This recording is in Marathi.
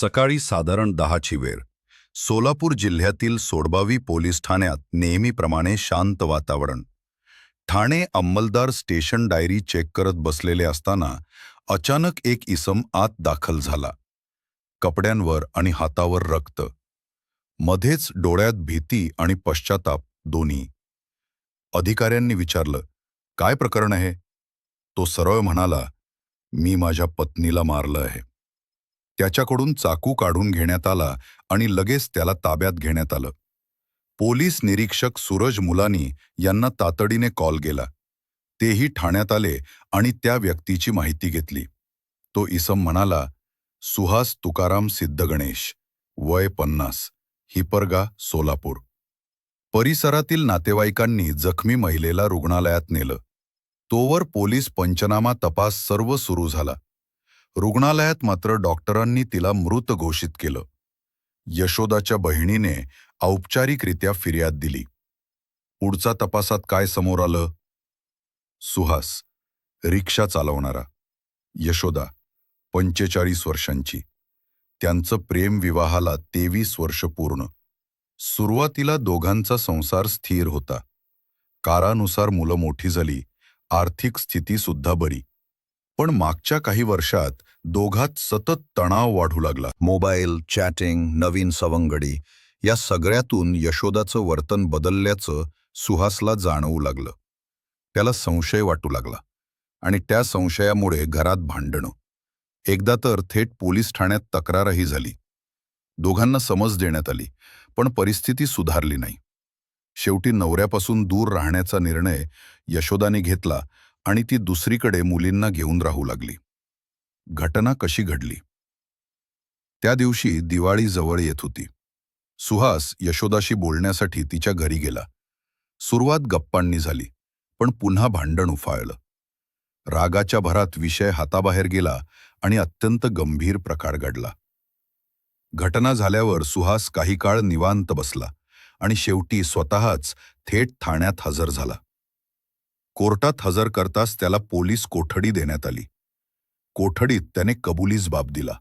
सकाळी साधारण दहाची वेळ. सोलापूर जिल्ह्यातील सोडबावी पोलीस ठाण्यात नेहमीप्रमाणे शांत वातावरण. ठाणे अंमलदार स्टेशन डायरी चेक करत बसलेले असताना अचानक एक इसम आत दाखल झाला. कपड्यांवर आणि हातावर रक्त. मध्येच डोळ्यात भीती आणि पश्चाताप दोन्ही. अधिकाऱ्यांनी विचारलं काय प्रकरण आहे? तो सरळ म्हणाला मी माझ्या पत्नीला मारलं आहे. त्याच्याकडून चाकू काढून घेण्यात आला आणि लगेच त्याला ताब्यात घेण्यात आलं. पोलीस निरीक्षक सूरज मुलानी यांना तातडीने कॉल केला. तेही ठाण्यात आले आणि त्या व्यक्तीची माहिती घेतली. तो इसम म्हणाला सुहास तुकाराम सिद्धगणेश वय पन्नास हिपरगा सोलापूर. परिसरातील नातेवाईकांनी जखमी महिलेला रुग्णालयात नेलं. तोवर पोलीस पंचनामा तपास सर्व सुरू झाला. रुग्णालयात मात्र डॉक्टरांनी तिला मृत घोषित केलं. यशोदाच्या बहिणीने औपचारिकरित्या फिर्याद दिली. पुढचा तपासात काय समोर आलं? सुहास रिक्षा चालवणारा. यशोदा पंचेचाळीस वर्षांची. त्यांचं प्रेम विवाहाला तेवीस वर्ष पूर्ण. सुरुवातीला दोघांचा संसार स्थिर होता. कारानुसार मुलं मोठी झाली आर्थिक स्थिती सुद्धा बरी. पण मागच्या काही वर्षात दोघात सतत तणाव वाढू लागला. मोबाईल चॅटिंग नवीन सवंगडी या सगळ्यातून यशोदाचं वर्तन बदलल्याचं सुहासला जाणवू लागलं. त्याला संशय वाटू लागला आणि त्या संशयामुळे घरात भांडणं. एकदा तर थेट पोलीस ठाण्यात तक्रारही झाली. दोघांना समज देण्यात आली पण परिस्थिती सुधारली नाही. शेवटी नवऱ्यापासून दूर राहण्याचा निर्णय यशोदाने घेतला आणि ती दुसरीकडे मुलींना घेऊन राहू लागली. घटना कशी घडली? त्या दिवशी दिवाळी जवळ येत होती. सुहास यशोदाशी बोलण्यासाठी तिच्या घरी गेला. सुरुवात गप्पांनी झाली पण पुन्हा भांडण उफाळलं. रागाच्या भरात विषय हाताबाहेर गेला आणि अत्यंत गंभीर प्रकार घडला. घटना झाल्यावर सुहास काही काळ निवांत बसला आणि शेवटी स्वतःच थेट ठाण्यात हजर झाला. कोर्टात हजर करताच त्याला पोलीस कोठडी देण्यात आली. कोठडीत त्याने कबुलीस बाब दिला.